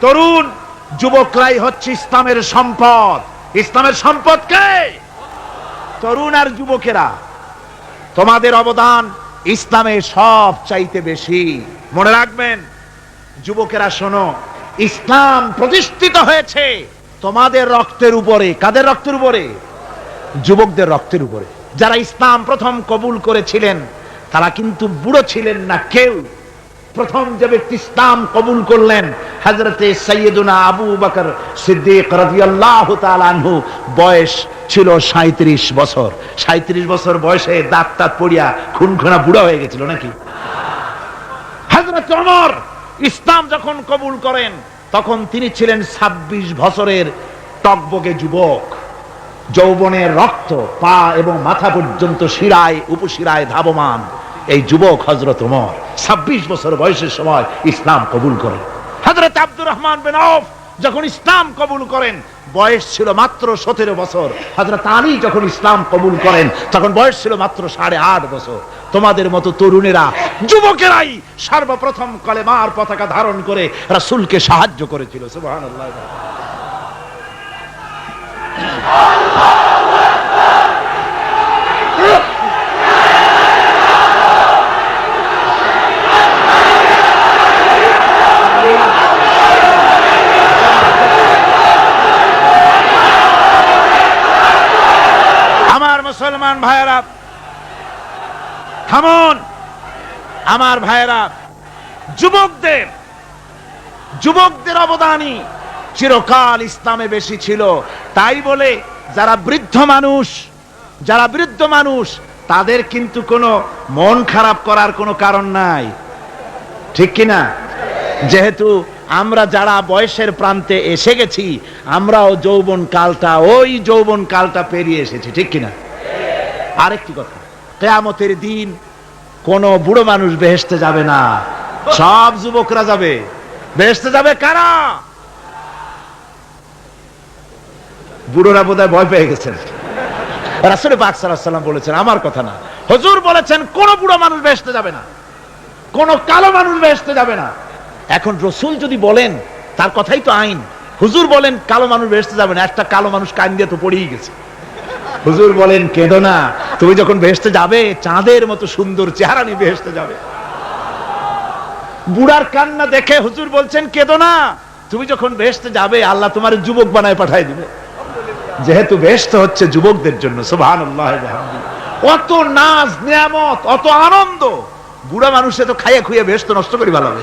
তরুণ যুবকরাই হচ্ছে ইসলামের সম্পদ। ইসলামের সম্পদ কে? তরুণ আর যুবকেরা, তোমাদের অবদান ইসলামে সব চাইতে বেশি। মনে রাখবেন, যুবকেরা শোনো, ইসলাম প্রতিষ্ঠিত হয়েছে তোমাদের রক্তের উপরে। কাদের রক্তের উপরে? যুবকদের রক্তের উপরে। যারা ইসলাম প্রথম কবুল করেছিলেন, তারা কিন্তু বুড়ো ছিলেন না কেউ। প্রথম যে ব্যক্তি ইসলাম কবুল করলেন হজরতে সৈয়দুনা আবু বকর সিদ্দিক রাদিয়াল্লাহু তাআলা আনহু, বয়স ছিল সাঁত্রিশ বছর। সাঁত্রিশ বছর বয়সে দাঁত তাত পড়িয়া খুনখুনা বুড়া হয়ে গেছিল নাকি? হজরত ওমর ইসলাম যখন কবুল করেন, তখন তিনি ছিলেন ২৬ বছরের টকবগে যুবক। যৌবনের রক্ত পা এবং মাথা পর্যন্ত শিরায়, উপশিরায় ধাবমান। এই যুবক হজরত ওমর ২৬ বছর বয়সের সময় ইসলাম কবুল করেন। হজরত আব্দুর রহমান বিন আউফ যখন ইসলাম কবুল করেন, বয়স ছিল মাত্র সতেরো বছর। হজরত আলী যখন ইসলাম কবুল করেন, তখন বয়স ছিল মাত্র সাড়ে আট বছর। তোমাদের মতো তরুণেরা, যুবকেরাই সর্বপ্রথম কলেমার পতাকা ধারণ করে রাসুলকে সাহায্য করেছিল। সুবহানাল্লাহ আমার মুসলমান ভাইয়েরা, থামুন। আমার ভাইয়েরা, যুবকদের যুবকদের অবদানই চিরকাল ইসলামে বেশি ছিল। তাই বলে যারা বৃদ্ধ মানুষ, যারা বৃদ্ধ মানুষ, তাদের কিন্তু কোনো মন খারাপ করার কোনো কারণ নাই। ঠিক কিনা? যেহেতু আমরা যারা বয়সের প্রান্তে এসে গেছি, আমরাও যৌবন কালটা ওই যৌবন কালটা পেরিয়ে এসেছি, ঠিক কিনা? আরেকটি কথা, কেয়ামতের দিন কোন বুড়ো মানুষ বেহেসতে যাবে না। সব যুবকরা যাবে। বেহেসতে যাবে কারা? বুড়োরা বোধহয় ভয় পেয়ে গেছেন। রাসুল পাক সাল্লাম বলেছেন, আমার কথা না। হুজুর বলেছেন, কোন বুড়ো মানুষ বেহেসতে যাবে না। কোন কালো মানুষ বেহেসতে যাবে না। এখন রসুল যদি বলেন, তার কথাই তো আইন। হুজুর বলেন, কালো মানুষ বেহেসতে যাবে না, একটা কালো মানুষ কান দিয়ে তো পড়েই গেছে। হুজুর বলেন, কেঁদো না। তুমি যখন বেহেসতে যাবে, চাঁদের মতো সুন্দর চেহারা নিয়ে বেহেসতে যাবে। বুড়ার কান্না দেখে হুজুর বলছেন, কেঁদো না। তুমি যখন বেহেসতে যাবে, আল্লাহ তোমার যুবক বানায় পাঠায় দিবে। যেহেতু বেহেস্ত হচ্ছে যুবকদের জন্য সুবহান অত নাচ নিয়ামত, অত আনন্দ। বুড়া মানুষে তো খাইয়া খুইয়া বেহেস্ত নষ্ট করি ভালো হবে।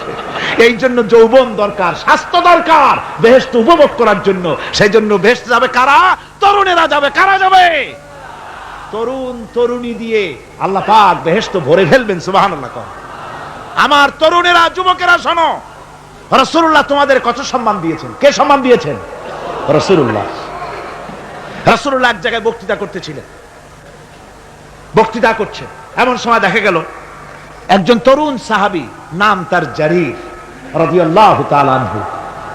এই জন্য যৌবন দরকার, স্বাস্থ্য দরকার বেহেস্ত উপভোগ করার জন্য। সেই জন্য বেহেস্ত যাবে কারা? তরুণেরা যাবে, কারা যাবে? তরুণ তরুণী দিয়ে আল্লাহ পাক বেহেস্ত ভরে ফেলবেন সুবাহান আমার তরুণেরা, যুবকেরা শোনো রসুল্লাহ তোমাদের কত সম্মান দিয়েছেন? কে সম্মান দিয়েছেন? রসুল্লাহ রসুল্লাহ এক জায়গায় বক্তৃতা করতেছিলেন। বক্তৃতা করছেন। এমন সময় দেখা গেল একজন তরুণ সাহাবি, নাম তার জারির, রাদিয়াল্লাহু তাআলা আনহু।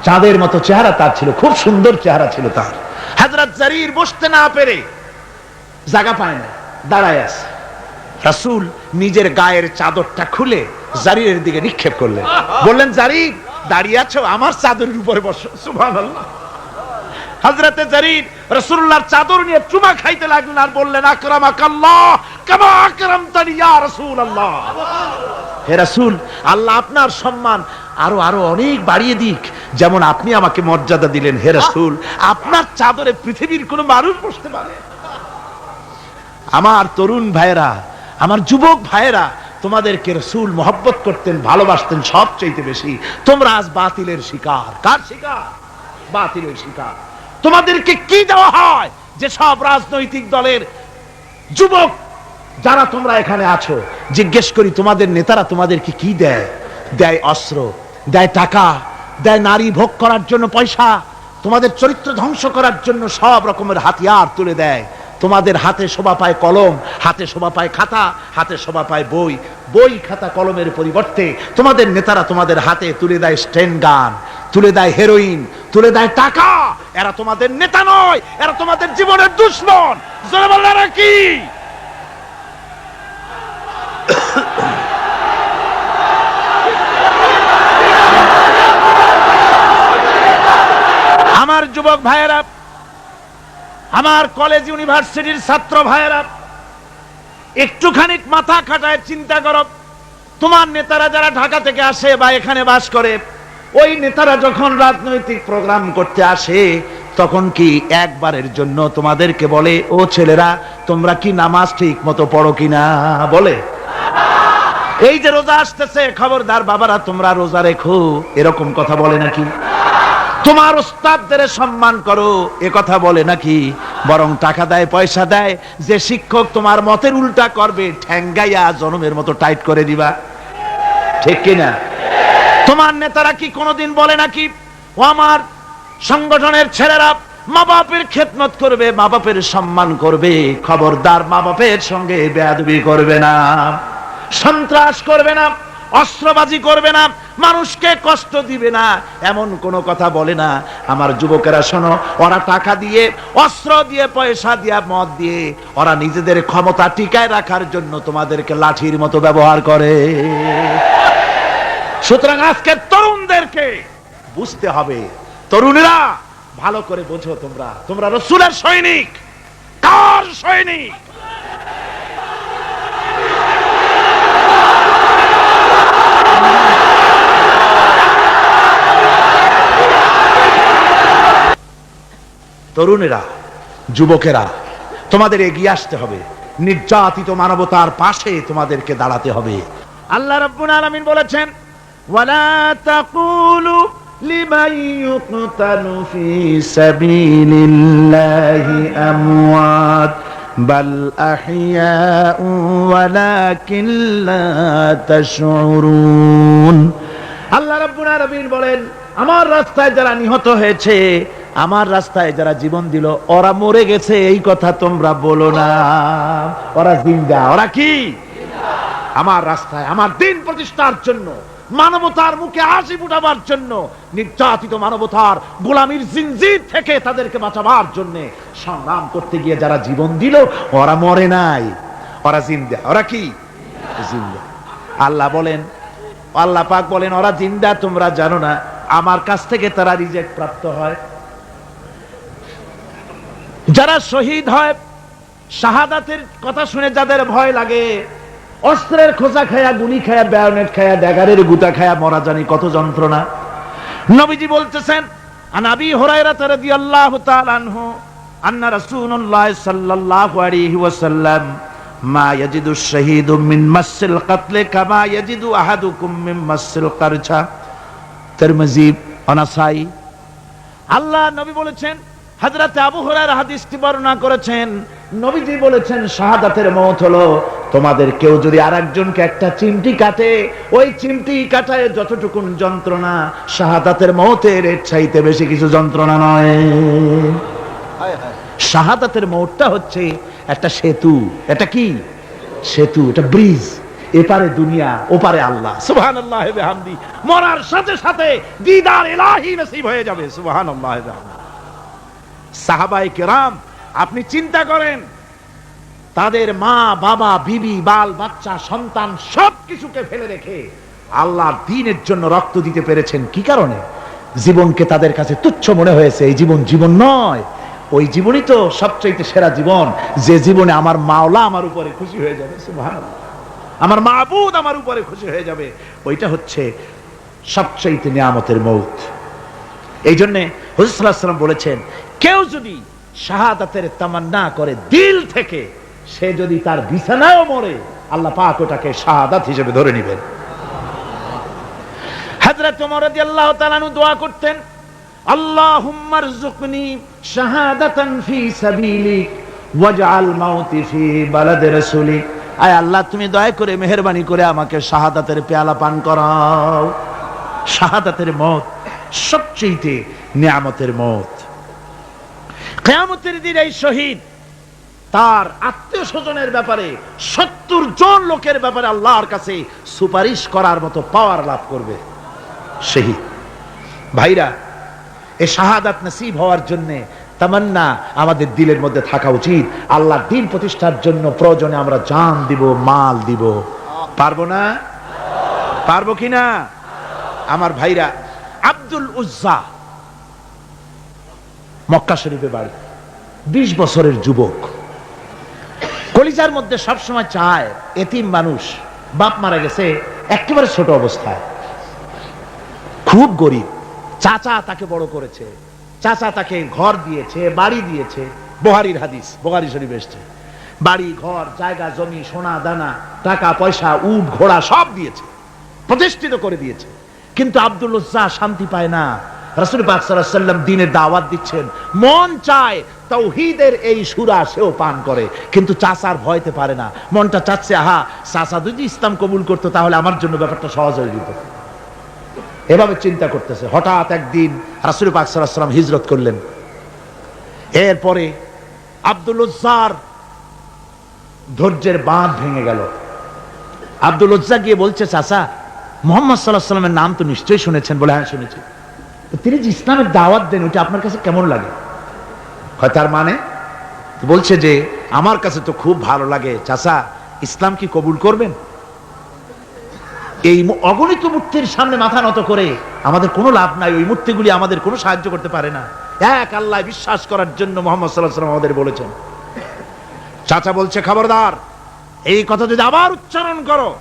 চাঁদের মতো চেহারা তার ছিল, খুব সুন্দর চেহারা ছিল তার। হযরত জারির বসতে না পেরে জায়গা পায় না দাঁড়ায় আছে। রাসূল নিজের গায়ের চাদরটা খুলে জারিরের দিকে নিক্ষেপ করলেন। বললেন, জারির, দাঁড়িয়ে আছো, আমার চাদরের উপরে বসো। সুবহানাল্লাহ। হজরতে জারির রসুল্লাহর চাদর নিয়ে চুমা খাইতে লাগলেন আর বললেন, আকরামাকাল্লাহ, কামা আকরামতানি ইয়া রাসূলুল্লাহ। হে রাসূল, আল্লাহ আপনার সম্মান আরও আরও অনেক বাড়িয়ে দিক। যেমন আপনি আমাকে মর্যাদা দিলেন, হে রাসূল, আপনার চাদরে পৃথিবীর কোনো মানুষ বসতে পারে। আমার তরুণ ভাইয়েরা, আমার যুবক ভাইয়েরা, তোমাদেরকে রসুল মহব্বত করতেন, ভালোবাসতেন সব চাইতে বেশি। তোমরা আজ বাতিলের শিকার। কার শিকার? বাতিলের শিকার। তোমাদেরকে কি দেওয়া হয়? যে সব রাজনৈতিক দলের যুবক, যারা তোমরা এখানে আছো, জিজ্ঞেস করি, তোমাদের নেতারা তোমাদেরকে কি দেয়? দেয় অস্ত্র, দেয় টাকা, দেয় নারী ভোগ করার জন্য পয়সা, তোমাদের চরিত্র ধ্বংস করার জন্য সব রকমের হাতিয়ার তুলে দেয়। তোমাদের হাতে শোভা পায় কলম, হাতে শোভা পায় খাতা, হাতে শোভা পায় বই। বই, খাতা, কলমের পরিবর্তে তোমাদের নেতারা তোমাদের হাতে তুলে দেয় স্টেন গান, তুলে দেয় হেরোইন তুলে দেয় টাকা। এরা তোমাদের নেতা নয়, এরা তোমাদের জীবনের দুশ্মন। কি? আমার যুবক ভাইয়েরা, আমার কলেজ ইউনিভার্সিটির ছাত্র ভাইয়েরা একটুখানি মাথা খাটায় চিন্তা করো। তোমার নেতারা যারা ঢাকা থেকে আসে বা এখানে বাস করে ওই নেতারা যখন রাজনৈতিক প্রোগ্রাম করতে আসে, তখন কি একবারের জন্য তোমাদেরকে বলে, ও ছেলেরা, তোমরা কি নামাজ ঠিক মতো পড়ো কিনা? বলে। এই যে রোজা আসতেছে, খবরদার বাবারা, তোমরা রোজা রেখো। এরকম কথা বলে নাকি? তোমার ওস্তাদদের সম্মান করো, এ কথা বলে নাকি? বরং টাকা দেয়, পয়সা দেয়, যে শিক্ষক তোমার মতের উল্টা করবে, ঠ্যাঙ্গাইয়া জনমের মতো টাইট করে দিবা। ঠিক কিনা? তোমার নেতারা কি কোনোদিন বলে নাকি, ও আমার সংগঠনের ছেলেরা মা বাপের খেদমত করবে মা বাপের সম্মান করবে, খবরদার মা বাপের সঙ্গে বেয়াদবি করবে না, সন্ত্রাস করবে না, অস্ত্রবাজি করবে না, মানুষকে কষ্ট দিবে না, এমন কোনো কথা বলে না। আমার যুবকেরা, শোনো, ওরা টাকা দিয়ে, অস্ত্র দিয়ে, পয়সা দিয়ে, মদ দিয়ে, ওরা নিজেদের ক্ষমতা টিকায় রাখার জন্য তোমাদেরকে লাঠির মতো ব্যবহার করে। সুতরাং আজকে তরুণদেরকে বুঝতে হবে, তরুণেরা ভালো করে বোঝো তোমরা। তোমরা রসুলের সৈনিক, কার সৈনিক? তরুণেরা, যুবকেরা, তোমাদের এগিয়ে আসতে হবে। নির্যাতিত মানবতার পাশে তোমাদেরকে দাঁড়াতে হবে। আল্লাহ রাব্বুল আলামিন বলেছেন ওয়ালা তাকুলু লিমান ইউকতালু ফি সাবিলিল্লাহি আমওয়াত বাল আহইয়াউ ওয়ালাকিন লা তাশউরুন আল্লাহ রাব্বুল আলামিন বলেন, আমার রাস্তায় যারা নিহত হয়েছে, আমার রাস্তায় যারা জীবন দিল, ওরা মরে গেছে, এই কথা তোমরা বলো না। ওরা জিন্দা, ওরা কি? আমার রাস্তায়, আমার দিন প্রতিষ্ঠার জন্য মানবতার মুখে হাসি ফুটাবার জন্য, নির্যাতিত মানবতার গোলামীর জিনজির থেকে তাদেরকে বাঁচাবার জন্য সংগ্রাম করতে গিয়ে যারা জীবন দিল, ওরা মরে নাই। ওরা জিন্দা। ওরা কি? জিন্দা। আল্লাহ বলেন, আল্লাহ পাক বলেন, ওরা জিন্দা, তোমরা জানো না। আমার কাছ থেকে তারা রিজেক্ট প্রাপ্ত হয়। যারা শহীদ হয়, শাহাদাতের কথা শুনে যাদের ভয় লাগে অস্ত্রের খোঁজা খায়া, গুলি খায়া ব্যায়নেট খায়া ড্যাগারের গুতা খায়া মরা জানি কত যন্ত্রণা। নবীজি বলতেছেন, আন আবি হুরায়রা রাদিয়াল্লাহু তাআলা আনহু, আন্না রাসূলুল্লাহ সাল্লাল্লাহু আলাইহি ওয়াসাল্লাম, মা ইয়াজিদু শাহীদু মিন মাসিল কাতল কামা ইয়াজিদু আহাদুকুম মিন মাসিল কারছা তিরমিজি, অনাসাই। আল্লাহ নবী বলেছেন হযরত আবু হুরায়রা হাদিসটি বর্ণনা করেছেন নবীজি বলেছেন শাহাদাতের মওত হলো তোমাদের কেউ যদি আরেকজনকে একটা চিমটি কাটে ওই চিমটি কাটায় যতটুকুন যন্ত্রণা শাহাদাতের মওতের এর চাইতে বেশি কিছু যন্ত্রণা নয়। শাহাদাতের মওতটা হচ্ছে একটা সেতু। এটা কি? সেতু এটা ব্রিজ। এপারে দুনিয়া ওপারে আল্লাহ। সুবহানাল্লাহ বিহামদি। মরার সাথে সাথে দিদার ইলাহি নসিব হয়ে যাবে। সুবহানাল্লাহ বিহামদি। সাহাবাই কেরাম, আপনি চিন্তা করেন, তাদের মা, বাবা, বিবি, বাল, বাচ্চা, সন্তান সব কিছুকে ফেলে রেখে আল্লাহর দিনের জন্য রক্ত দিতে পেরেছেন। কি কারণে? জীবনকে তাদের কাছে তুচ্ছ মনে হয়েছে। এই জীবন জীবন নয়। ওই জীবনই তো সবচাইতে সেরা জীবন। যে জীবনে আমার মাওলা আমার উপরে খুশি হয়ে যাবে। আমার মাবুদ আমার উপরে খুশি হয়ে যাবে। ওইটা হচ্ছে সবচাইতে নিয়ামতের মৌত। এই জন্যে হুজুরাম বলেছেন, কেউ যদি শাহাদাতের তামান্না করে দিল থেকে, সে যদি তার বিছানায়ও মরে, আল্লাহ পাক ওটাকে শাহাদাত হিসেবে ধরে নেবেন। দোয়া করে মেহেরবানি করে আমাকে শাহাদাতের পেয়ালা পান করাও। শাহাদাতের মত সবচেয়ে নিয়ামতের মত। কেয়ামতের দিন এই শহীদ, তার আত্মীয় স্বজনের ব্যাপারে, সত্তর জন লোকের ব্যাপারে আল্লাহর কাছে সুপারিশ করার মতো পাওয়ার লাভ করবে। শহীদ। ভাইরা, এ শাহাদাত নসিব হওয়ার জন্যে তামান্না আমাদের দিলের মধ্যে থাকা উচিত। আল্লাহ দিন প্রতিষ্ঠার জন্য প্রয়োজনে আমরা জান দিব, মাল দিব। পারব না? পারব কি না আমার ভাইরা আব্দুল উজ্জা, মক্কা শরীফে বাড়ি। বিশ বছরের যুবক। কলিজার মধ্যে সবসময় চায়, এতিম মানুষ, বাপ মারা গেছে, একেবারে ছোট অবস্থায়। খুব গরিব। চাচা তাকে বড় করেছে। চাচা তাকে ঘর দিয়েছে, বাড়ি দিয়েছে। বোহারির হাদিস, বোহারি শরীফ এসছে। বাড়ি, ঘর, জায়গা, জমি, সোনা, দানা, টাকা, পয়সা, উট, ঘোড়া সব দিয়েছে। প্রতিষ্ঠিত করে দিয়েছে। কিন্তু আব্দুল উজ্জা শান্তি পায় না। রাসুল পাক সাল্লাম দিনের দাওয়াত দিচ্ছেন। মন চায় তাওহীদের এই সুরা সেও পান করে, কিন্তু চাচার ভয়তে পারে না। মনটা চাচ্ছে, আহা, চাচা যদি ইসলাম কবুল করতো, তাহলে আমার জন্য ব্যাপারটা সহজ হয়ে যেত। এভাবে চিন্তা করতেছে। হঠাৎ একদিন রাসুল পাক সাল্লাম হিজরত করলেন। এরপরে আব্দুল উজ্জার ধৈর্যের বাঁধ ভেঙে গেল। আব্দুল উজ্জা গিয়ে বলছে, চাচা মোহাম্মদ সাল্লাহ সাল্লামের নাম তো নিশ্চয়ই শুনেছেন বলে হ্যাঁ শুনেছি। তিনি যে ইসলামের দাওয়াত দেন, ওইটা আপনার কাছে কেমন লাগে? হয় তার মানে? বলছে যে, আমার কাছে তো খুব ভালো লাগে। চাচা, ইসলাম কি কবুল করবেন? এই অগণিত মূর্তির সামনে মাথা নত করে আমাদের কোনো লাভ নাই। ওই মূর্তিগুলি আমাদের কোনো সাহায্য করতে পারে না। এক আল্লাহ বিশ্বাস করার জন্য মোহাম্মদ সাল্লাহ সাল্লাম আমাদের বলেছেন। চাচা বলছে, খবরদার, এই কথা যদি আবার উচ্চারণ করো,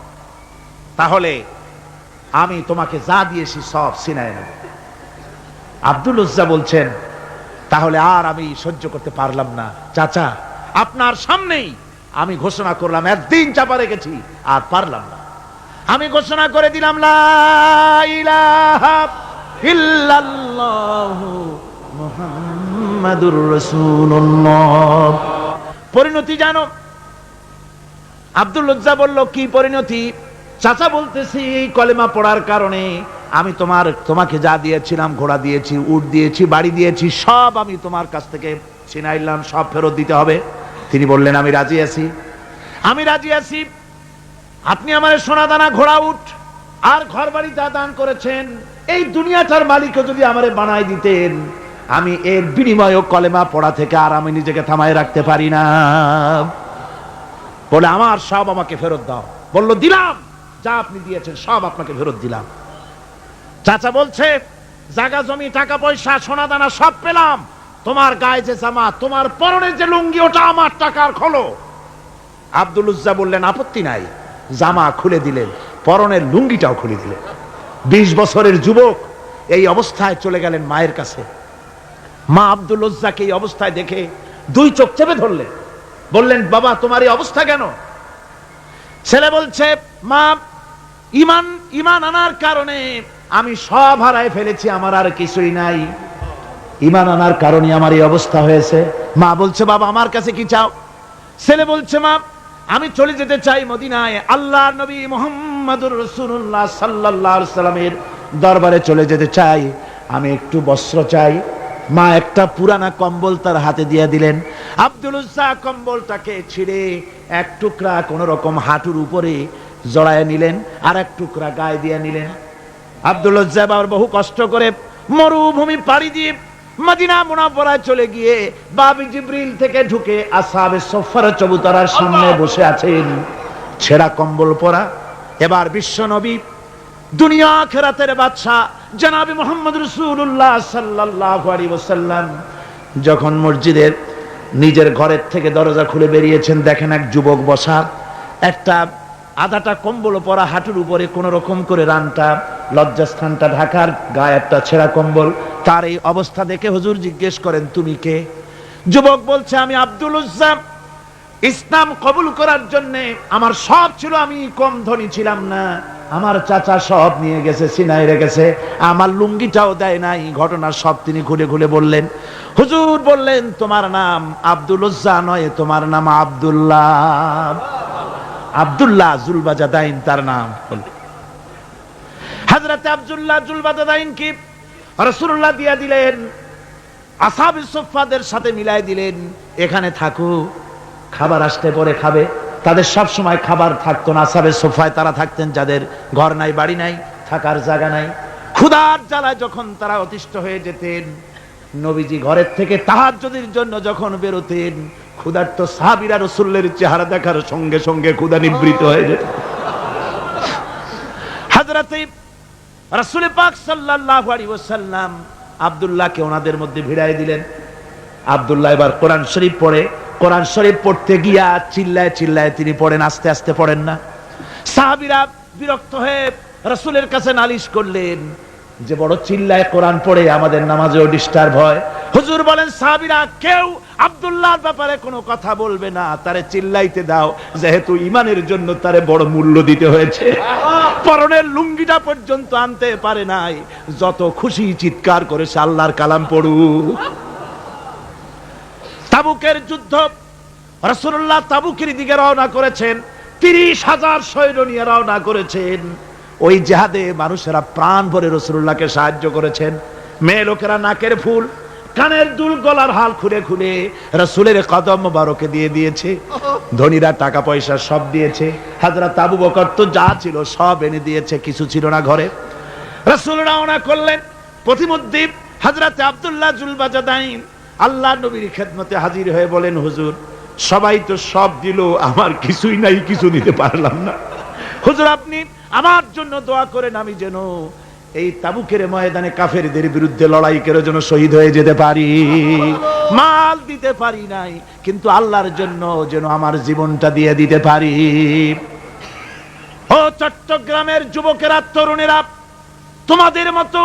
তাহলে আমি তোমাকে যা দিয়েছি সব সিনায় নেব। আব্দুল উজ্জা বলছেন, তাহলে আর আমি সহ্য করতে পারলাম না। চাচা, আপনার সামনেই আমি ঘোষণা করলাম, একদিন চাপা রেখেছি, আর পারলাম না। আমি ঘোষণা করে দিলাম পরিণতি জানো? আব্দুল লজ্জা বলল, কি পরিণতি? চাচা বলতেছি, এই কলেমা পড়ার কারণে আমি তোমার, তোমাকে যা দিয়েছিলাম, ঘোড়া দিয়েছি, উট দিয়েছি, বাড়ি দিয়েছি, সব আমি তোমার কাছ থেকে ছিনাইলাম সব ফেরত দিতে হবে। তিনি বললেন, আমি রাজি আছি। আমি রাজি আছি। আপনি আমার সোনা দানা ঘোড়া উঠ আর ঘর বাড়ি যা দান করেছেন, এই দুনিয়াটার মালিকও যদি আমারে বানাই দিতেন, আমি এর বিনিময় কলেমা পড়া থেকে আর আমি নিজেকে থামায় রাখতে পারি না। বলে, আমার সব আমাকে ফেরত দাও। বলল, দিলাম। যা আপনি দিয়েছেন, সব আপনাকে ফেরত দিলাম। চাচা বলছে জায়গা জমি, টাকা পয়সা, সোনা দানা সব পেলাম। তোমার গায়ে যে জামা তোমার পরনের যে লুঙ্গি, ওটা আমার টাকার খোলো। আব্দুল উজ্জা বললেন, আপত্তি নাই। জামা খুলে দিলেন, পরনের লুঙ্গিটাও খুলে দিলেন। বিশ বছরের যুবক, এই অবস্থায় চলে গেলেন মায়ের কাছে। মা আব্দুল উজ্জাকে এই অবস্থায় দেখে দুই চোখ চেপে ধরলেন। বললেন, বাবা, তোমার এই অবস্থা কেন? ছেলে বলছে মা, ইমান ইমান আনার কারণে আমি সব হারায় ফেলেছি, আমার আর কিছুই নাই। ইমান আনার কারণে আমার এই অবস্থা হয়েছে। মা বলছে, বাবা, আমার কাছে কি চাও? ছেলে বলছে, মা, আমি চলে যেতে চাই মদিনায়। আল্লাহ নবী মোহাম্মদুর রসুল্লাহ সাল্লাহ সাল্লামের দরবারে চলে যেতে চাই। আমি একটু বস্ত্র চাই। মা একটা পুরানা কম্বল তার হাতে দিয়ে দিলেন। আব্দুল কম্বলটাকে ছিঁড়ে এক টুকরা কোন রকম হাঁটুর উপরে জড়ায় নিলেন আর এক টুকরা গায়ে দিয়ে নিলেন। আব্দুল আবার বহু কষ্ট করে মরুভূমি পাড়ি দিয়ে মদিনা মুনাফরায় চলে গিয়ে বাবি জিব্রিল থেকে ঢুকে আসাবে সফর চবুতরার সামনে বসে আছেন। ছেঁড়া কম্বল পরা এবার বিশ্ব নবী দুনিয়া খেরাতের বাদশাহ জনাবি মোহাম্মদ রসুল্লাহ সাল্লাহ আলী ওসাল্লাম যখন মসজিদের নিজের ঘরের থেকে দরজা খুলে বেরিয়েছেন দেখেন এক যুবক বসা একটা আধাটা কম্বল পরা হাঁটুর উপরে কোন রকম করে রানটা, লজ্জাস্থানটা, ঢাকার গায়ে একটা ছেঁড়া কম্বল, তার এই অবস্থা দেখে হুজুর জিজ্ঞেস করেন, তুমি কে? যুবক বলছে, আমি আব্দুল উজ্জাম। ইসলাম কবুল করার জন্য আমার সব ছিল, আমি কম ধনী ছিলাম না। আমার চাচা সব নিয়ে গেছে, সিনাই রেখেছে। আমার লুঙ্গিটাও দেয় নাই। ঘটনা সব তিনি খুলে খুলে বললেন। হুজুর বললেন, তোমার নাম আব্দুল উজ্জা নয়, তোমার নাম আব্দুল্লাহ। আব্দুল্লাহ জুলবাজাদাইন তার নাম বললেন হাজরতে আব্দুল্লাহ জুলবাজাদাইন কি? রসুল্লাহ দিয়া দিলেন আসাবি সোফাদের সাথে মিলাই দিলেন, এখানে থাকো, খাবার আসতে পরে খাবে। তাদের সব সময় খাবার থাকতো না আসাবের সোফায় তারা থাকতেন, যাদের ঘর নাই, বাড়ি নাই, থাকার জায়গা নাই। ক্ষুধার জ্বালায় যখন তারা অতিষ্ঠ হয়ে যেতেন, নবীজি ঘরের থেকে তাহাজ্জুদের জন্য যখন বেরোতেন ক্ষুধার্ত রসুল্লের চেহারা দেখার সঙ্গে সঙ্গে নিবৃত হয়ে যেত হাজরাতে পাক ওয়াসাল্লাম আব্দুল্লাহকে ওনাদের মধ্যে ভিড়াই দিলেন। আব্দুল্লাহ এবার কোরআন শরীফ পড়ে। কোরআন শরীফ পড়তে গিয়া চিল্লায় চিল্লায় তিনি পড়েন, আস্তে আস্তে পড়েন না। সাহাবিরা বিরক্ত হয়ে রসুলের কাছে নালিশ করলেন, যে বড় চিল্লায় কোরআন পড়ে, আমাদের নামাজেও ডিস্টার্ব হয়। হুজুর বলেন, সাহাবিরা কেউ আব্দুল্লাহর ব্যাপারে কোনো কথা বলবে না, তারে চিল্লাইতে দাও, যেহেতু ইমানের জন্য তারে বড় মূল্য দিতে হয়েছে। পরনের লুঙ্গিটা পর্যন্ত আনতে পারে নাই, যত খুশি চিৎকার করেছে আল্লাহর কালাম পড়ুক। তাবুকের যুদ্ধ রসুল্লাহ তাবুকের দিকে রওনা করেছেন, তিরিশ হাজার সৈন্য নিয়ে রওনা করেছেন। ওই জেহাদে মানুষেরা প্রাণ ভরে রসুল্লাহকে সাহায্য করেছেন। মেয়ে লোকেরা নাকের ফুল কানের দুল গলার হাল খুলে খুলে রসুলের কদম বারোকে দিয়ে দিয়েছে। ধনীরা টাকা পয়সা সব দিয়েছে। হাজরা তাবু বকর তো যা ছিল সব এনে দিয়েছে, কিছু ছিল না ঘরে। রসুল রওনা করলেন। প্রতিমধ্যে হাজরাতে জুলবাজাদাইন আল্লাহ নবীর খেদমতে হাজির হয়ে বলেন, হুজুর, সবাই তো সব দিল, আমার কিছুই নাই, কিছু দিতে পারলাম না। হুজুর, আপনি আমার জন্য দোয়া করেন, আমি যেন এই তাবুকের ময়দানে কাফেরদের বিরুদ্ধে লড়াই করে যেন শহীদ হয়ে যেতে পারি। মাল দিতে পারি নাই, কিন্তু আল্লাহর জন্য যেন আমার জীবনটা দিয়ে দিতে পারি। ও চট্টগ্রামের যুবকেরা, তরুণেরা, তোমাদের মতো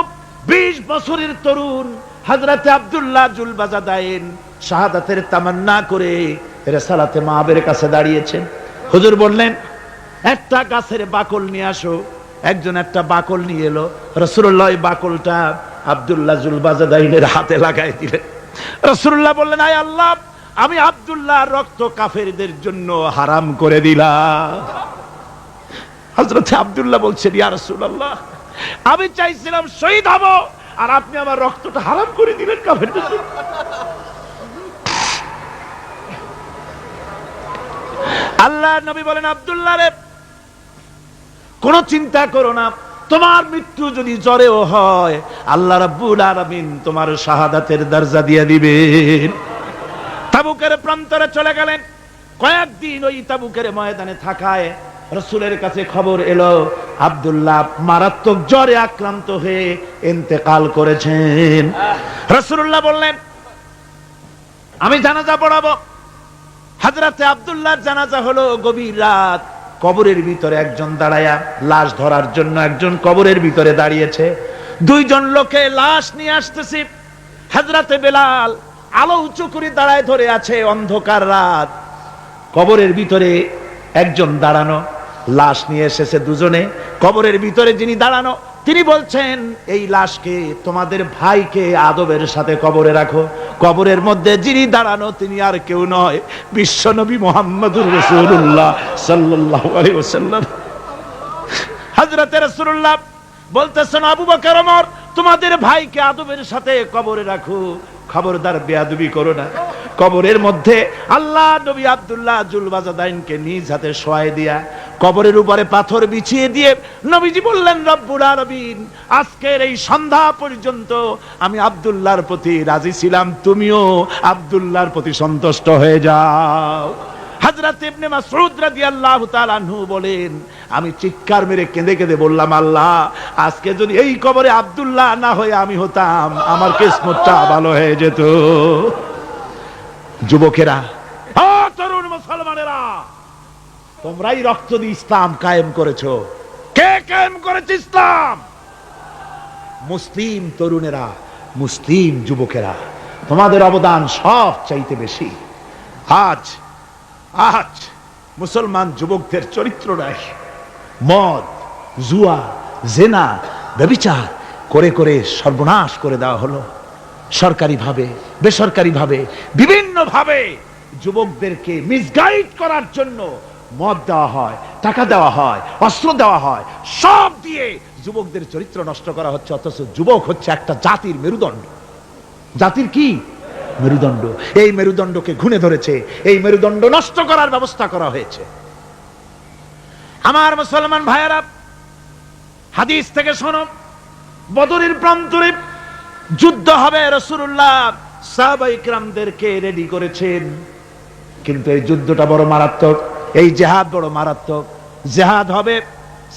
বিশ বছরের তরুণ হাজরাতে আব্দুল্লাহ জুল বাজাদাইন শাহাদাতের তামান্না করে রেসালাতে মাহাবের কাছে দাঁড়িয়েছেন হুজুর বললেন, একটা গাছের বাকল নিয়ে আসো। একজন একটা বাকল নিয়ে এলো। রসুল্লাহ বাকলটা আব্দুল্লাহ জুল বাজাদাইনের হাতে লাগাই দিলেন। রসুল্লাহ বললেন, আয় আল্লাহ, আমি আব্দুল্লাহ রক্ত কাফেরদের জন্য হারাম করে দিলাম। হজরত আব্দুল্লাহ বলছেন, ইয়া রাসূলুল্লাহ, আমি চাইছিলাম শহীদ হব, আর আপনি আমার রক্তটা হারাম করে দিলেন কাফের আল্লাহ নবী বলেন, আব্দুল্লাহ রে কোনো চিন্তা করো না। তোমার মৃত্যু যদি জ্বরেও হয়, আল্লাহ রাব্বুল আলামিন তোমার শাহাদাতের দরজা দিয়ে দিবেন। তাবুকের প্রান্তরে চলে গেলেন। কয়েকদিন ওই তাবুকের ময়দানে থাকায় রসুলের কাছে খবর এলো, আব্দুল্লাহ মারাত্মক জ্বরে আক্রান্ত হয়ে ইন্তেকাল করেছেন। রসুল্লাহ বললেন, আমি জানাজা পড়াবো। হাজরাতে আব্দুল্লাহ জানাজা হলো গভীর রাত। কবরের ভিতরে একজন দাঁড়ায়া লাশ ধরার জন্য একজন কবরের ভিতরে দাঁড়িয়েছে। দুইজন লোকে লাশ নিয়ে আসতেছি। হাজরাতে বেলাল আলো উঁচু করে দাঁড়ায় ধরে আছে অন্ধকার রাত। কবরের ভিতরে একজন দাঁড়ানো, লাশ নিয়ে এসেছে দুজনে। কবরের ভিতরে যিনি দাঁড়ানো তিনি বলছেন, এই লাশকে তোমাদের ভাইকে আদবের সাথে কবরে রাখো। কবরের মধ্যে যিনি দাঁড়ানো, তিনি আর কেউ নয়। বিশ্বনবী মোহাম্মদুর রসুল্লাহ বলতেছেন, আবু বকর তোমাদের ভাইকে আদবের সাথে কবরে রাখো। খবরদার বেয়াদবি করো না। কবরের মধ্যে আল্লাহ নবী আব্দুল্লাহ জুলবাজাদাইনকে নিজ হাতে শোয়াই দিয়া কবরের উপরে পাথর বিছিয়ে দিয়ে নবীজি বললেন, রব্বুল আলামিন, আজকের এই সন্ধ্যা পর্যন্ত আমি আবদুল্লাহর প্রতি রাজি ছিলাম। তুমিও আব্দুল্লাহর প্রতি সন্তুষ্ট হয়ে যাও। হাজরাত ইবনে মাসউদ রাদিয়াল্লাহু তাআলা আনহু বলেন আমি চিৎকার মেরে কেঁদে কেঁদে বললাম, আল্লাহ, আজকে যদি এই কবরে আব্দুল্লাহ না হয়ে আমি হতাম, আমার কিসমতটা ভালো হয়ে যেত। যুবকেরা তরুণ মুসলমানেরা, তোমরাই রক্ত দিয়ে ইসলাম কায়েম করেছ। কে কায়েম করেছে ইসলাম? মুসলিম তরুণেরা, মুসলিম যুবকেরা, তোমাদের অবদান সব চাইতে বেশি। আজ আজ মুসলমান যুবকদের চরিত্র নাই। মদ, জুয়া, জেনা, ব্যবিচার করে করে সর্বনাশ করে দেওয়া হলো। সরকারিভাবে, বেসরকারিভাবে, বিভিন্নভাবে যুবকদেরকে মিসগাইড করার জন্য মদ দেওয়া হয়, টাকা দেওয়া হয়, অস্ত্র দেওয়া হয়, সব দিয়ে যুবকদের চরিত্র নষ্ট করা হচ্ছে, অথচ যুবক হচ্ছে একটা জাতির মেরুদণ্ড। জাতির কি? মেরুদণ্ড। এই মেরুদণ্ডকে ঘুণে ধরেছে, এই মেরুদণ্ড নষ্ট করার ব্যবস্থা করা হয়েছে। আমার মুসলমান ভাইয়েরা, হাদিস থেকে শোনো। বদরের প্রান্তরে যুদ্ধ হবে রসুল্লাহ সাহাবাইকরামদেরকে রেডি করেছেন। কিন্তু এই যুদ্ধটা বড় মারাত্মক, এই জেহাদ বড় মারাত্মক। জেহাদ হবে,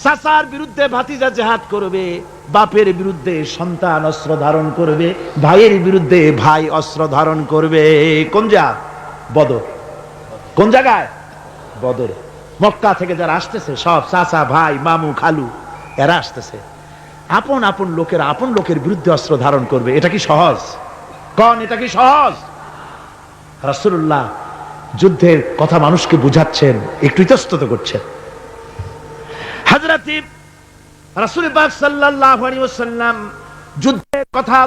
সাসার বিরুদ্ধে ভাতিজা জেহাদ করবে, বাপের বিরুদ্ধে সন্তান অস্ত্র ধারণ করবে, ভাইয়ের বিরুদ্ধে ভাই অস্ত্র ধারণ করবে। কোন যা বদর। কোন জায়গায়? বদর। মক্কা থেকে যারা আসতেছে, সব চাচা, ভাই, মামু, খালু, এরা আসতেছে। আপন আপন লোকের আপন লোকের বিরুদ্ধে অস্ত্র ধারণ করবে। এটা কি সহজ? কন, এটা কি সহজ? রাসূলুল্লাহ যুদ্ধের কথা মানুষকে বুঝাচ্ছেন, একটু ইতস্তত করছেন। হাজরাতি রাসূল সাল্লাল্লাহু আলাইহি যুদ্ধের কথা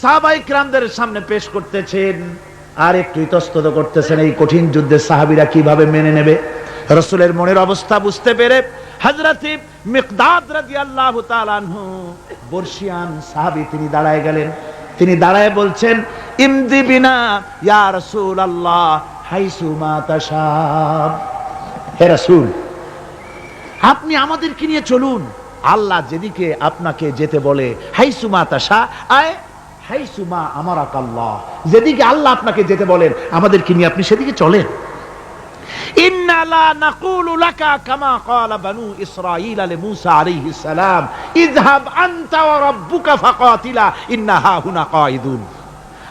সাহাবাই কিরামদের সামনে পেশ করতেছেন আর একটু ইতস্তত করতেছেন এই কঠিন যুদ্ধে সাহাবীরা কীভাবে মেনে নেবে? রাসূলের মনের অবস্থা বুঝতে পেরে হযরতে মিকদাদ রাদিয়াল্লাহু তাআলা আনহু, বর্ষিয়ান সাহাবী তিনি দাঁড়ায় গেলেন। তিনি দাঁড়ায় বলছেন, ইমদি বিনা, ইয়া রাসূলুল্লাহ, হাইসু মা হে রাসূল, আপনি আমাদেরকে নিয়ে চলুন। আল্লাহ যেদিকে আপনাকে যেতে বলে হাইসুমা তাশা, আয় হাইসুমা আমার আল্লাহ যেদিকে আল্লাহ আপনাকে যেতে বলেন, আমাদেরকে নিয়ে আপনি সেদিকে চলেন।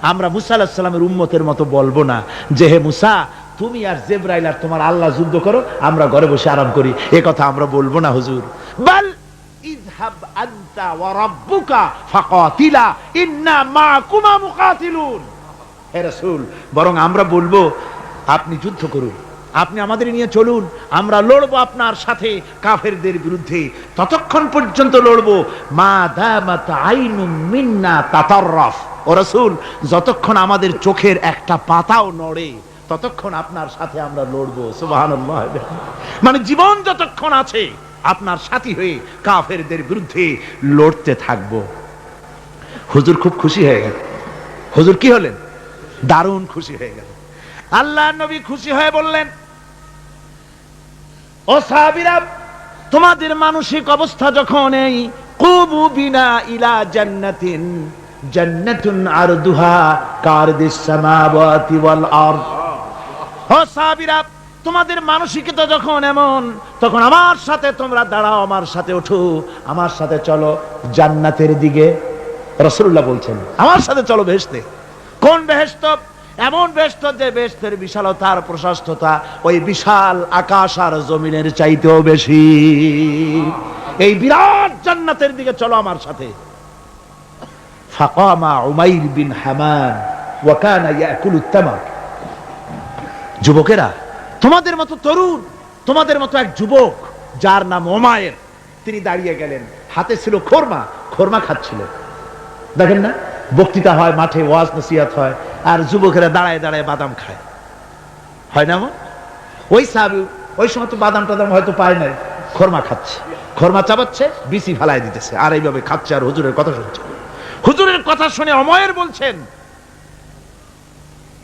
আমরা উম্মতের মতো বলব না যে, হে মুসা, তুমি আর জেব্রাইল আর তোমার আল্লাহ যুদ্ধ করো, আমরা ঘরে বসে আরাম করি। এ কথা আমরা বলব না, হুজুর। বাল আনতা ওয়া রাব্বুকা ফাকাতিলা, ইন্না মাকুমা মুকাতিলুন। হে রাসূল, বরং আমরা বলব, আপনি যুদ্ধ করুন। আপনি আমাদের নিয়ে চলুন, আমরা লড়বো আপনার সাথে কাফেরদের বিরুদ্ধে। ততক্ষণ পর্যন্ত লড়বো। মা দামাত ও রাসূল, যতক্ষণ আমাদের চোখের একটা পাতাও নড়ে, ততক্ষণ আপনার সাথে আমরা লড়বো। মানে জীবন যতক্ষণ আছে, আপনার সাথী হয়ে কাফেরদের বিরুদ্ধে লড়তে থাকব। হুজুর খুব খুশি হয়ে গেল হুজুর কি হলেন? দারুণ খুশি হয়ে গেল আল্লাহ নবী খুশি হয়ে বললেন ও সাহাবীরা, তোমাদের মানসিক অবস্থা যখন এই কুবু বিনা ইলা জান্নাতিন, জান্নাতুন আরদুহা কারদিস সামাওয়াতি ওয়াল আরদ। ও সাহাবীরা, তোমাদের মানসিকতা যখন এমন, তখন আমার সাথে তোমরা দাঁড়াও, আমার সাথে ওঠো, আমার সাথে চলো জান্নাতের দিকে। রসুল্লাহ বলছেন, আমার সাথে চলো বেহেশতে কোন বেহেশত এমন বেহেশত যে বেহেশতের বিশালতার প্রশস্ততা ওই বিশাল আকাশ আর জমিনের চাইতেও বেশি। এই বিরাট জান্নাতের দিকে চলো আমার সাথে। ফাকামা উমাইর বিন হামান ওয়াকানা ইয়াকুলুত তামার যুবকেরা, তোমাদের মতো তরুণ, তোমাদের মতো এক যুবক, যার নাম ওমায়ের, তিনি দাঁড়িয়ে গেলেন। হাতে ছিল খোরমা খোরমা খাচ্ছিল। দেখেন না, বক্তৃতা হয়, মাঠে ওয়াজ নসিহাত হয়। আর যুবকেরা দাঁড়ায় দাঁড়ায় বাদাম খায়। হয় না ওই সাহাবি, ওই সময় তো বাদাম টাদাম হয়তো পায় নাই। খোরমা খাচ্ছে। খোরমা চাবাচ্ছে বিসি ফালাই দিতেছে। আর এইভাবে খাচ্ছে আর হুজুরের কথা শুনছে। হুজুরের কথা শুনে অময়ের বলছেন,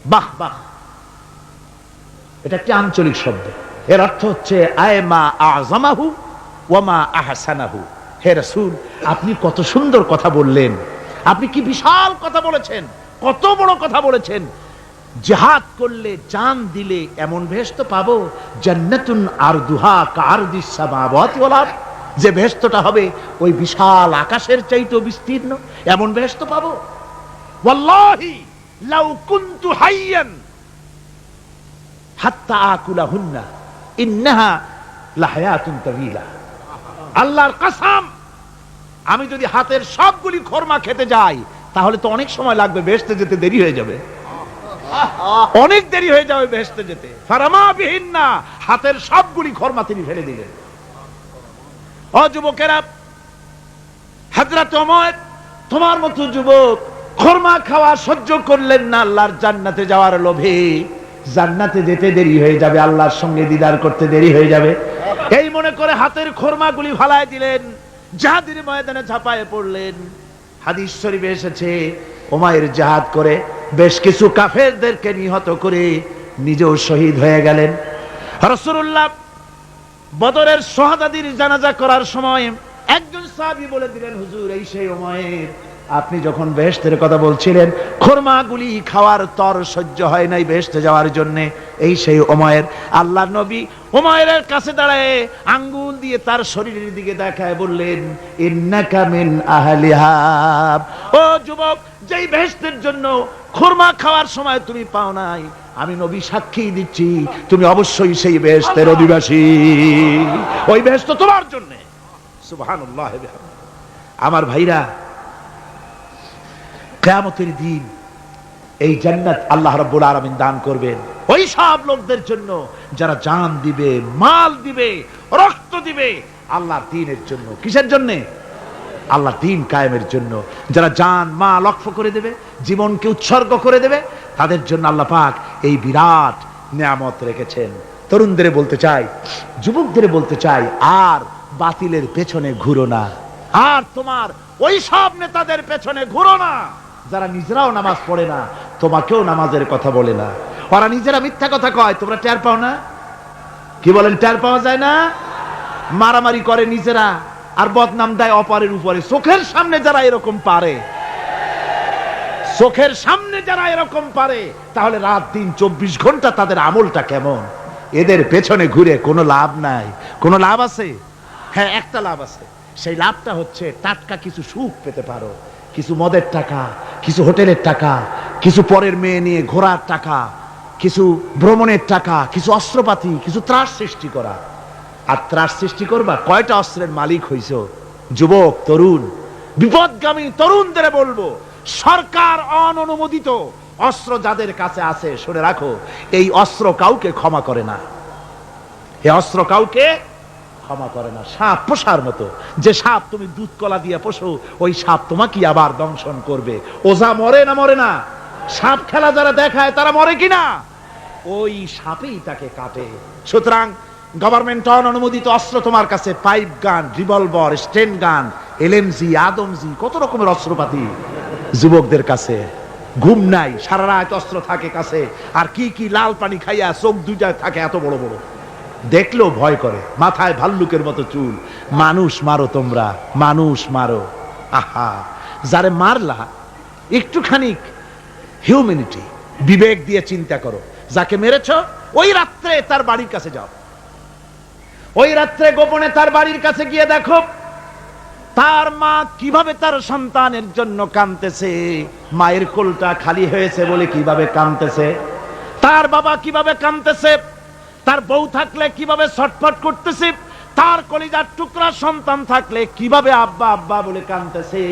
বাহ বাহ। এটা একটি আঞ্চলিক শব্দ। এর অর্থ হচ্ছে, আয় মা আজামাহু ওয়ামা আহসানাহু। হে রাসূল, আপনি কত সুন্দর কথা বললেন। আপনি কি বিশাল কথা বলেছেন? কত বড় কথা বলেছেন। জিহাদ করলে জান দিলে এমন ভেস্ত পাবো, জান্নাতুন আর দুহা আরদ। যে ভেস্তটা হবে ওই বিশাল আকাশের চাইতেও বিস্তীর্ণ, এমন ভেস্ত পাবো। আল্লাহর আমি যদি হাতের সবগুলি খরমা খেতে যাই তাহলে তো অনেক সময় লাগবে বেহেশতে যেতে, দেরি হয়ে যাবে। অনেক দেরি হয়ে যাবে বেহেশতে যেতে। ফারামা বিহীন না হাতের সবগুলি খরমা তিনি ফেলে দিলেন। ও যুবকেরা তোমার মতো যুবক, খরমা খাওয়া সহ্য করলেন না আল্লাহর জান্নাতে যাওয়ার লোভে। জান্নাতে যেতে দেরি হয়ে যাবে, আল্লাহর সঙ্গে দিদার করতে দেরি হয়ে যাবে। এই মনে করে হাতের খরমাগুলি ফালায় দিলেন জাহাদের ময়দানে ঝাঁপায় পড়লেন। হাদিস শরীফে এসেছে ওমায়ের জাহাদ করে বেশ কিছু কাফেরদেরকে নিহত করে নিজেও শহীদ হয়ে গেলেন। রসুল্লাহ বদরের সোহাদাদির জানাজা করার সময় একজন সাহাবী বলে দিলেন, হুজুর, এই সেই ওমায়ের আপনি যখন বেহেশতের কথা বলছিলেন খোরমাগুলি খাওয়ার তর সহ্য হয় নাই বেহেশতে যাওয়ার জন্য। এই সেই ওমায়ের আল্লাহ নবী ওমায়ের কাছে দাঁড়ায় আঙ্গুল দিয়ে তার শরীরের দিকে দেখায় বললেন ইন্নাকা মিন আহলিহাব ও যুবক যেই বেহেশতের জন্য খোরমা খাওয়ার সময় তুমি পাও নাই আমি নবী সাক্ষী দিচ্ছি তুমি অবশ্যই সেই বেহেশতের অধিবাসী। ওই বেহেস্ত তোমার জন্য। সুবহানাল্লাহ আমার ভাইরা কেয়ামতের দিন এই জান্নাত আল্লাহ রাব্বুল আলামিন দান করবেন। ওই সব লোকদের জন্য যারা জান দিবে, মাল দিবে, রক্ত দিবে, আল্লাহর দিনের জন্য। কিসের জন্য? আল্লাহ দিন কায়েমের জন্য। যারা জান মা লক্ষ্য করে দেবে, জীবনকে উৎসর্গ করে দেবে, তাদের জন্য আল্লাহ পাক এই বিরাট নিয়ামত রেখেছেন। তরুণদের বলতে চাই, যুবকদের বলতে চাই, আর বাতিলের পেছনে ঘুরো না। আর তোমার ওই সব নেতাদের পেছনে ঘুরো না। যারা নিজেরাও নামাজ পড়ে না, তোমাকেও নামাজের কথা বলে না। ওরা নিজেরা মিথ্যা কথা কয়, তোমরা টের পাও না? কি বলেন, টের পাওয়া যায় না? মারামারি করে নিজেরা, আর বদনাম দেয় অপরের উপরে। চোখের সামনে যারা এরকম পারে, চোখের সামনে যারা এরকম পারে, তাহলে রাত দিন চব্বিশ ঘণ্টা তাদের আমলটা কেমন? এদের পেছনে ঘুরে কোনো লাভ নাই। কোনো লাভ আছে? হ্যাঁ একটা লাভ আছে। সেই লাভটা হচ্ছে টাটকা কিছু সুখ পেতে পারো। কিছু মদের টাকা, কিছু হোটেলের টাকা, কিছু পরের মেয়ে নিয়ে ঘোরার টাকা, কিছু ভ্রমণের টাকা, কিছু অস্ত্রপাতি, কিছু ত্রাস সৃষ্টি করা। আর ত্রাস সৃষ্টি করবা, কয়টা অস্ত্রের মালিক হইছ? যুবক, তরুণ, বিপদগামী তরুণদের বলব, সরকার অননুমোদিত, অস্ত্র যাদের কাছে আছে, শুনে রাখো, এই অস্ত্র কাউকে ক্ষমা করে না। এই অস্ত্র কাউকে ক্ষমা করে না, সাপ পোষার মতো। যে সাপ তুমি দুধ কলা দিয়ে পোষো, ওই সাপ তোমাকে আবার দংশন করবে। ওঝা মরে না মরে না। সাপ খেলা যারা দেখায়, তারা মরে কিনা? ওই সাপেই তাকে কাটে সুতরাং গভর্নমেন্ট অনুমোদিত অস্ত্র তোমার কাছে পাইপ গান রিভলভার স্টেন গান এলএমজি আদমজি কত রকমের অস্ত্রপাতি যুবকদের কাছে। ঘুম নাই, সারা রাত অস্ত্র থাকে কাছে। আর কি কি লাল পানি খাইয়া চোখ দুইটা থাকে, এত বড় বড়। দেখলেও ভয় করে, মাথায় ভাল্লুকের মতো চুল। মানুষ মারো তোমরা, মানুষ মারো। আহা, যারে মারলা একটুখানি হিউম্যানিটি বিবেক দিয়ে চিন্তা করো। যাকে মেরেছ, ওই রাত্রে তার বাড়ির কাছে যাও। ওই রাত্রে গোপনে তার বাড়ির কাছে গিয়ে দেখো, তার মা কীভাবে তার সন্তানের জন্য কাঁদতেছে, মায়ের কোলটা খালি হয়েছে বলে কীভাবে কাঁদতেছে, তার বাবা কীভাবে কাঁদতেছে তার বউ থাকলে কীভাবে ছটফট করতেছে? তার কলিজার টুকরা সন্তান থাকলে কীভাবে আব্বা আব্বা বলে কাঁদতেছে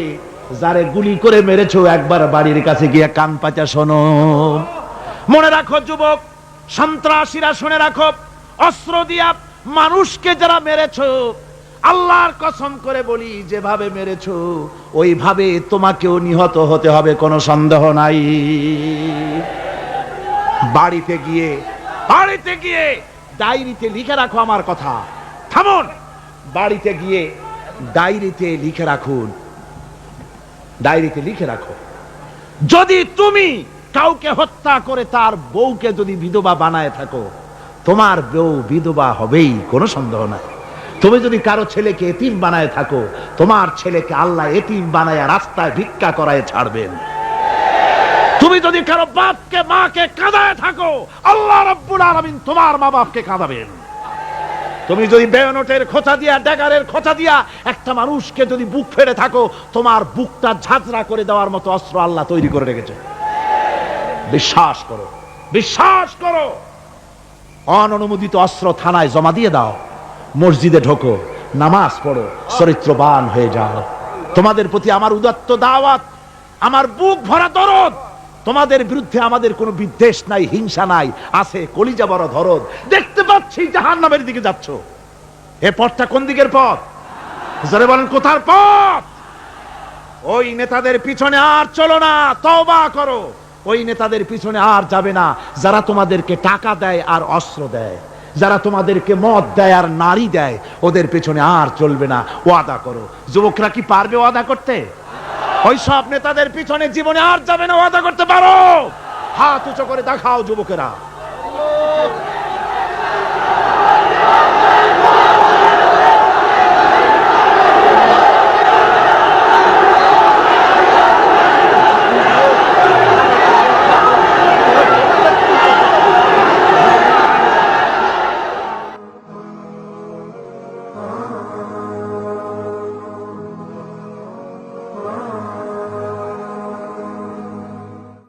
যারে গুলি করে মেরেছো একবার বাড়ির কাছে গিয়ে কান পাচা শোনো। মনে রাখো যুবক, সন্ত্রাসীরা শুনে রাখো, অস্ত্র দিয়া মানুষকে যারা মেরেছো, আল্লাহর কসম করে বলি, যেভাবে মেরেছো, ওইভাবে তোমাকেও নিহত হতে হবে, কোনো সন্দেহ নাই। বাড়িতে গিয়ে বাড়িতে গিয়ে ডায়েরিতে লিখে রাখো আমার কথা। থামুন। বাড়িতে গিয়ে ডায়েরিতে লিখে রাখুন। ডায়েরিতে লিখে রাখো। যদি তুমি কাউকে হত্যা করে তার বউকে যদি বিধবা বানায় থাকো তোমার বউ বিধবা হবেই কোনো সন্দেহ নাই। তুমি যদি কারও ছেলেকে এতিম বানায় থাকো তোমার ছেলেকে আল্লাহ এতিম বানায় রাস্তায় ভিক্ষা করায় ছাড়বেন। তুমি যদি কারও বাপকে, মাকে কাঁদায় থাকো, আল্লাহ রব্বুল আলামিন তোমার মা বাপকে কাঁদাবেন। তুমি যদি বেয়নটের খোঁচা দিয়া, ড্যাগারের খোঁচা দিয়া একটা মানুষকে যদি বুক ফেড়ে থাকো, তোমার বুকটা ঝাঁঝরা করে দেওয়ার মতো অস্ত্র আল্লাহ তৈরি করে রেখেছে। বিশ্বাস করো বিশ্বাস করো। অননুমোদিত অস্ত্র থানায় জমা দিয়ে দাও, মসজিদে ঢোকো, নামাজ পড়ো, চরিত্রবান হয়ে যাও। তোমাদের প্রতি আমার উদাত্ত দাওয়াত, আমার বুক ভরা দরদ। তোমাদের বিরুদ্ধে আমাদের কোনো বিদ্বেষ নাই, হিংসা নাই, আছে কলিজা বড় ধরদ দেখতে পাচ্ছি জাহান নামের দিকে যাচ্ছ। এ পথটা কোন দিকের পথ? জোরে বলেন, কোথার পথ? ওই নেতাদের পিছনে আর চলো না, তওবা করো। ওই নেতাদের পিছনে আর যাবে না, যারা তোমাদেরকে টাকা দেয় আর অস্ত্র দেয়। যারা তোমাদেরকে মদ দেয় আর নারী দেয়, ওদের পেছনে আর চলবে না, ওয়াদা করো। যুবকরা কি পারবে ওয়াদা করতে? ওই সব নেতাদের পিছনে জীবনে আর যাবে না, ওয়াদা করতে পারো। হাত উঁচু করে দেখাও যুবকেরা।